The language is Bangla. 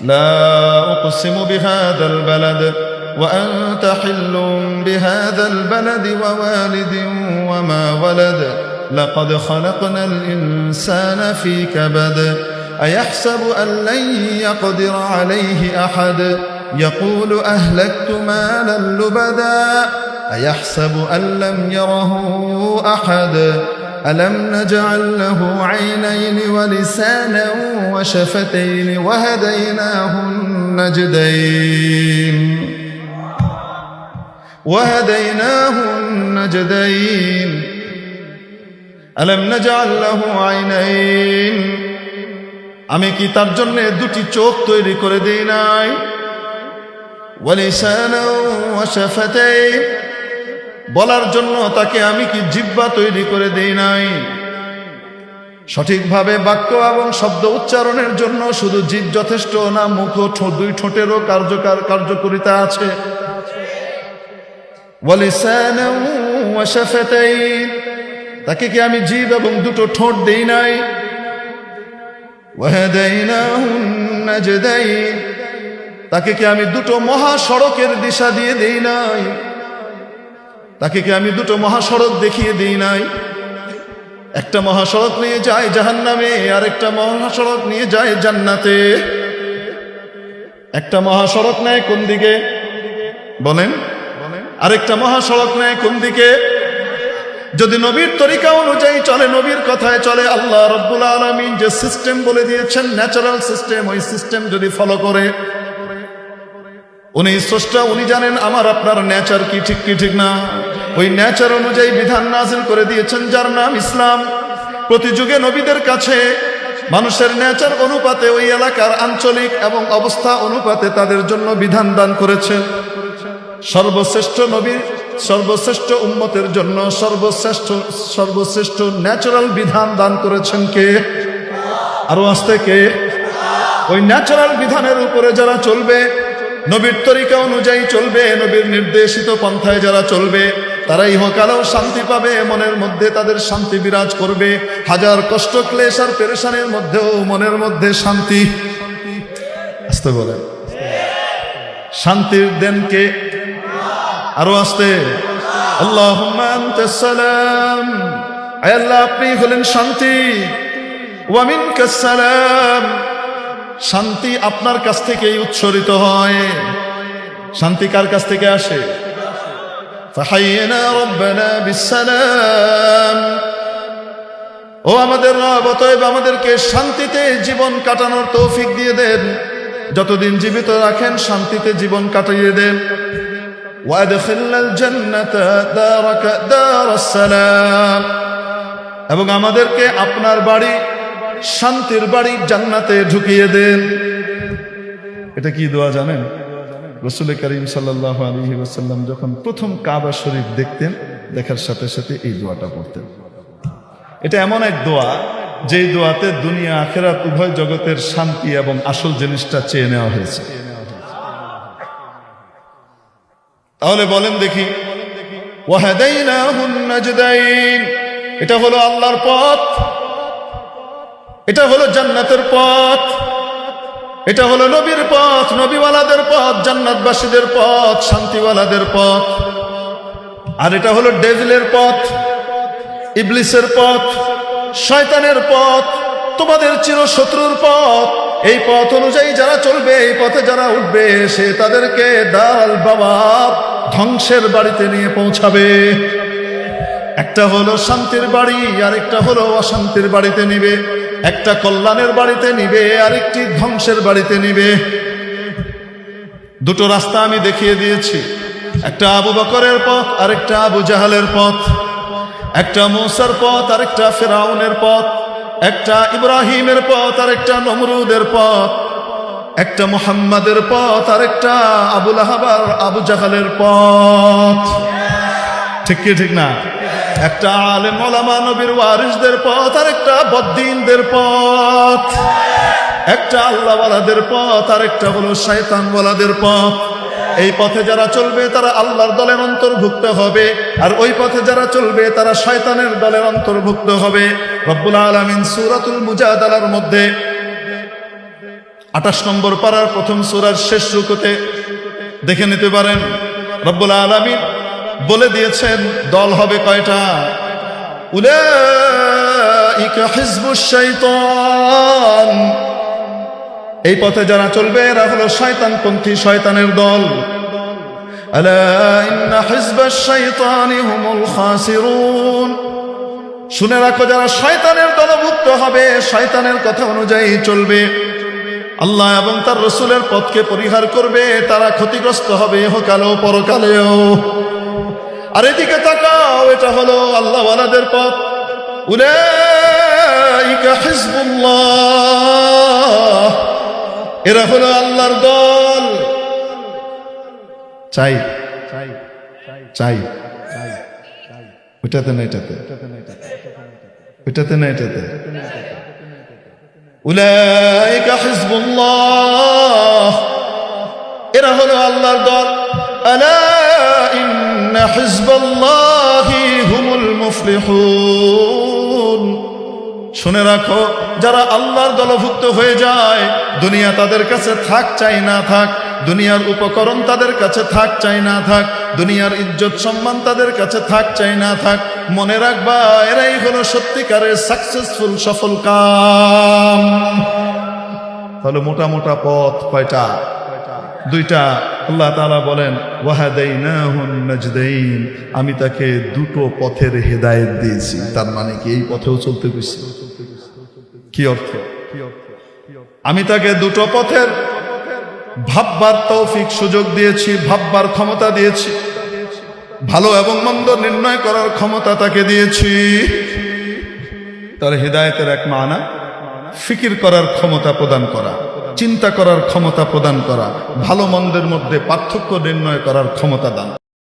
لا أقسم بهذا البلد وأنت حل بهذا البلد ووالد وما ولد. لقد خلقنا الإنسان في كبد. أيحسب أن لن يقدر عليه أحد؟ يقول أهلكت مالا لبدا. أيحسب أن لم يره أحد؟ ألم نجعل له عينين ولسانا وشفتين وهديناه النجدين وهديناه النجدين ألم نجعل له عينين আমি কি তার জন্য দুটি চোখ তৈরি করে দেই নাই ওয়ালিসানা ওয়া শাফাতাইন বলার জন্য তাকে আমি কি জিব্বা তৈরি করে দেই নাই সঠিকভাবে বাক্য এবং শব্দ উচ্চারণের জন্য শুধু জিভ যথেষ্ট না, মুখ দুই ঠোঁটেরও কার্যকার কার্যকরিতা আছে। তাকে কি আমি জীব এবং দুটো ঠোঁট দেই নাই? তাকে কি আমি দুটো মহাসড়কের দিশা দিয়ে দেই নাই? তাকে কি আমি দুটো মহাসড়ক দেখিয়ে দিই নাই? একটা মহাসড়ক নিয়ে যায় জাহান্নামে আর একটা মহাসড়ক নিয়ে যায় জান্নাতে। একটা মহাসড়ক নেয় কোন দিকে? বলেন। আরেকটা মহাসড়ক নেয় কোন দিকে? যদি নবীর তরিকা অনুযায়ী চলে, নবীর কথায় চলে, আল্লাহ রব্বুল আলমিন যে সিস্টেম বলে দিয়েছেন, ন্যাচারাল সিস্টেম, ওই সিস্টেম যদি ফলো করে, উনি স্রষ্টা, উনি জানেন আমার, আপনার নেচার কি, ঠিক কি, ঠিক না। ওই ন্যাচার অনুযায়ী বিধান নাজিল করে দিয়েছেন, যার নাম ইসলাম। প্রতি যুগে নবীদের কাছে মানুষের ন্যাচার অনুপাতে ওই এলাকার আঞ্চলিক এবং অবস্থা অনুপাতে তাদের জন্য বিধান দান করেছেন সর্বশ্রেষ্ঠ নবীর সর্বশ্রেষ্ঠ উম্মতের জন্য সর্বশ্রেষ্ঠ সর্বশ্রেষ্ঠ ন্যাচারাল বিধান দান করেছেন কে? আরও আসতে কে? ওই ন্যাচারাল বিধানের উপরে যারা চলবে, নবীর তরিকা অনুযায়ী চলবে, নবীর নির্দেশিত পন্থায় যারা চলবে তারা ইহকালেও শান্তি পাবে, মনের মধ্যে তাদের শান্তি বিরাজ করবে। হাজার কষ্ট, ক্লেশ আর পেরেশানের মধ্যেও মনের মধ্যে শান্তি। আসতে বলেন। শান্তির দেন কে আরও আসতে। আল্লাহ আল্লাহ, আপনি হলেন শান্তি। ওয়ামিন সালাম। শান্তি আপনার কাছ থেকেই উচ্ছরিত হয়। শান্তি কার কাছ থেকে আসে? ফাহাইনা রব্বানা বিসালাম ও আমাদের রব অতএব আমাদেরকে শান্তিতে জীবন কাটানোর তৌফিক দিয়ে দেন যতদিন জীবিত রাখেন শান্তিতে জীবন কাটিয়ে দেন وادخلنا الجنة دارك دار السلام এবং আমাদেরকে আপনার বাড়ি শান্তির বাড়ি জান্নাতে ঢুকিয়ে দেন এটা কি দোয়া জানেন রসুল করিম সাল্লাহ আলহি ওসাল্লাম যখন প্রথম কাবা শরীফ দেখতেন, দেখার সাথে সাথে এই দোয়াটা পড়তেন। এটা এমন এক দোয়া, যেই দোয়াতে দুনিয়া, আখেরাত, উভয় জগতের শান্তি এবং আসল জিনিসটা চেয়ে নেওয়া হয়েছে। তাহলে বলেন দেখি এটা হলো আল্লাহর পথ, এটা হলো জান্নাতের পথ। এটা হলো নবীর পথ, নবীওয়ালাদের পথ, জান্নাতবাসীদের পথ, শান্তিওয়ালাদের পথ। আর এটা হলো ডেভিলের পথ, ইবলিসের পথ, শয়তানের পথ, তোমাদের চিরশত্রুর পথ। এই পথ অনুযায়ী যারা চলবে, এই পথে যারা উঠবে, সে তাদেরকে দাল বাবা ধ্বংসের বাড়িতে নিয়ে পৌঁছাবে। একটা হলো শান্তির বাড়ি আর একটা হলো অশান্তির বাড়িতে নিবে। একটা কল্যাণের বাড়িতে নিবে, আরেকটি ধ্বংসের বাড়িতে নিবে। দুটো রাস্তা আমি দেখিয়ে দিয়েছি। একটা আবু বকরের পথ, আরেকটা আবু জাহালের পথ। একটা মৌসার পথ আর আরেকটা ফেরাউনের পথ। একটা ইব্রাহিমের পথ, আরেকটা নমরুদের পথ। একটা মুহাম্মাদের পথ, আরেকটা আবুল আহাবার, আবু জাহালের পথ। ঠিক কি, ঠিক না? একটা আলেম ওলামা নবীর ওয়ারিসদের পথ আর একটা বদ্দিনদের পথ। একটা আল্লাহওয়ালাদের পথ আর একটা হলো শয়তানওয়ালাদের পথ। এই পথে যারা চলবে, তারা আল্লাহর দলের অন্তর্ভুক্ত হবে। আর ওই পথে যারা চলবে, তারা শয়তানের দলের অন্তর্ভুক্ত হবে। রব্বুল আলমিন সুরাতুল মুজাদালার মধ্যে আঠাশ নম্বর পাড়ার প্রথম সুরার শেষ রুকুতে দেখে নিতে পারেন। রব্বুল আলমী বলে দিয়েছেন, দল হবে কয়টা? শাইতান এই পথে যারা চলবে, এরা হলো শয়তানপন্থী, শয়তানের দল। শুনে রাখো, যারা শয়তানের দলভুক্ত হবে, শয়তানের কথা অনুযায়ী চলবে। আল্লাহ এবং তার রসুলের পথকে পরিহার করবে, তারা ক্ষতিগ্রস্ত হবে ইহকালেও পরকালেও। আর এদিকে তাকাও, এটা হলো আল্লাহ ওয়ালাদের পথ। উলাইকা এরা হলো আল্লাহর দল। চাই চাই। চাই। ওইটাতে না এটাতে? ওইটাতে না এটাতে? উলাইকা হিজবুল্লাহ। এরা হলো আল্লাহর দল। আলা ইন্না হিজবাল্লাহি হুমুল মুফলিহুন। শুনে রাখো, যারা আল্লাহর দলভুক্ত হয়ে যায়, দুনিয়া তাদের কাছে থাক, চাই না থাক। দুনিয়ার উপকরণ তাদের কাছে থাক, চাই না থাক। দুনিয়ার ইজ্জত সম্মান তাদের কাছে থাক, চাই না থাক। মনে রাখবা, এরাই হলো সত্যিকারের সাকসেসফুল সফল কাম। তাহলে মোটা মোটা পথ কয়টা? দুইটা। আল্লাহ তাআলা বলেন নাজদাইন আমি তাকে দুটো পথের হেদায়েত দিয়েছি। তার মানে কি? এই পথেও চলতে গেছি কি অর্থ? আমি তাকে দুটো পথের ভাববার তৌফিক সুযোগ দিয়েছি, ভাববার ক্ষমতা দিয়েছি। ভালো এবং মন্দ নির্ণয় করার ক্ষমতা তাকে দিয়েছি। তার হৃদায়তের এক মানা, ফিকির করার ক্ষমতা প্রদান করা। চিন্তা করার ক্ষমতা প্রদান করা ভালো মন্দের মধ্যে পার্থক্য নির্ণয় করার ক্ষমতা দান।